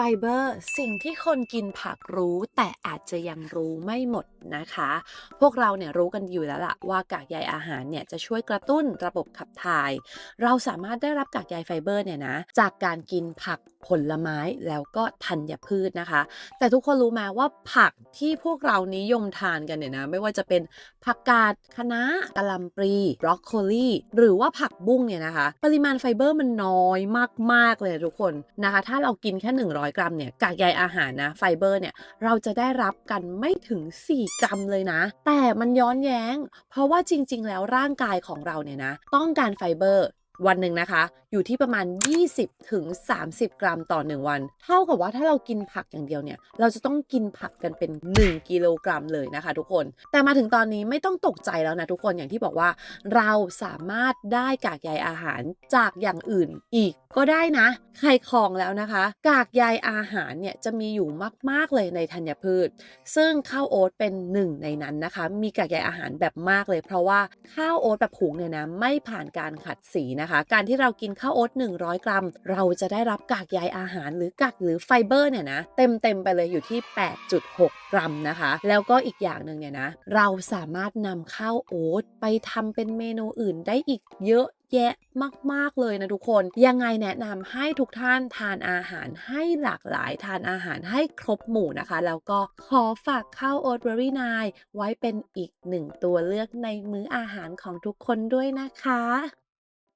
ไฟเบอร์สิ่งที่คนกินผักรู้แต่อาจจะยังรู้ไม่หมดนะคะ พวกเราเนี่ยรู้กันอยู่แล้วล่ะว่ากากใยอาหารเนี่ยจะช่วยกระตุ้นระบบขับถ่าย เราสามารถได้รับกากใยไฟเบอร์เนี่ยนะจากการกินผักผลไม้แล้วก็ธัญพืชนะคะ แต่ทุกคนรู้ไหมว่าผักที่พวกเรานิยมทานกันเนี่ยนะไม่ว่าจะเป็นผักกาดคะน้ากะหล่ำปลีบรอกโคลีหรือว่าผักบุ้งเนี่ยนะคะ ปริมาณไฟเบอร์มันน้อยมากๆเลยทุกคนนะคะ ถ้าเรากินแค่ 100กรัมเนี่ยกากใยอาหารนะไฟเบอร์เนี่ยเราจะได้รับกันไม่ถึง 4 กรัมเลยนะ แต่มันย้อนแย้ง เพราะว่าจริง ๆ แล้วร่างกายของเราเนี่ยนะต้องการไฟเบอร์วันหนึ่งนะคะ อยู่ที่ประมาณ 20ถึง30 กรัมต่อ 1 วัน เท่ากับว่าถ้าเรากินผักอย่างเดียวเนี่ย เราจะต้องกินผักกันเป็น 1 กิโลกรัมเลยนะคะทุกคน แต่มาถึงตอนนี้ไม่ต้องตกใจแล้วนะทุกคนอย่างที่บอกว่า เราสามารถได้กากใยอาหารจากอย่างอื่นอีกก็ได้นะใครคลองแล้วนะคะ กากใยอาหารเนี่ยจะมีอยู่มาก ๆ เลยในธัญพืช ซึ่งข้าวโอ๊ตเป็นหนึ่งในนั้นนะคะ มีกากใยอาหารแบบมากเลย เพราะว่าข้าวโอ๊ตแบบหุงเนี่ยนะไม่ผ่านการขัดสีนะคะ การที่เรากินข้าวโอ๊ต100 กรัม เราจะได้รับกากใยอาหารหรือกากหรือไฟเบอร์เนี่ยนะเต็มเต็มๆไปเลยอยู่ที่ 8.6 กรัมนะคะ แล้วก็อีกอย่างหนึ่งเนี่ยนะเราสามารถนำข้าวโอ๊ตไปทำเป็นเมนูอื่นได้อีกเยอะ แยะมาก ๆ เลยนะทุกคน ยังไงแนะนำให้ทุกท่านทานอาหารให้หลากหลายทานอาหารให้ครบหมู่นะคะ แล้วก็ขอฝากข้าวโอ๊ตเบอรี่นายไว้เป็นอีกหนึ่งตัวเลือกในมื้ออาหารของทุกคนด้วยนะคะ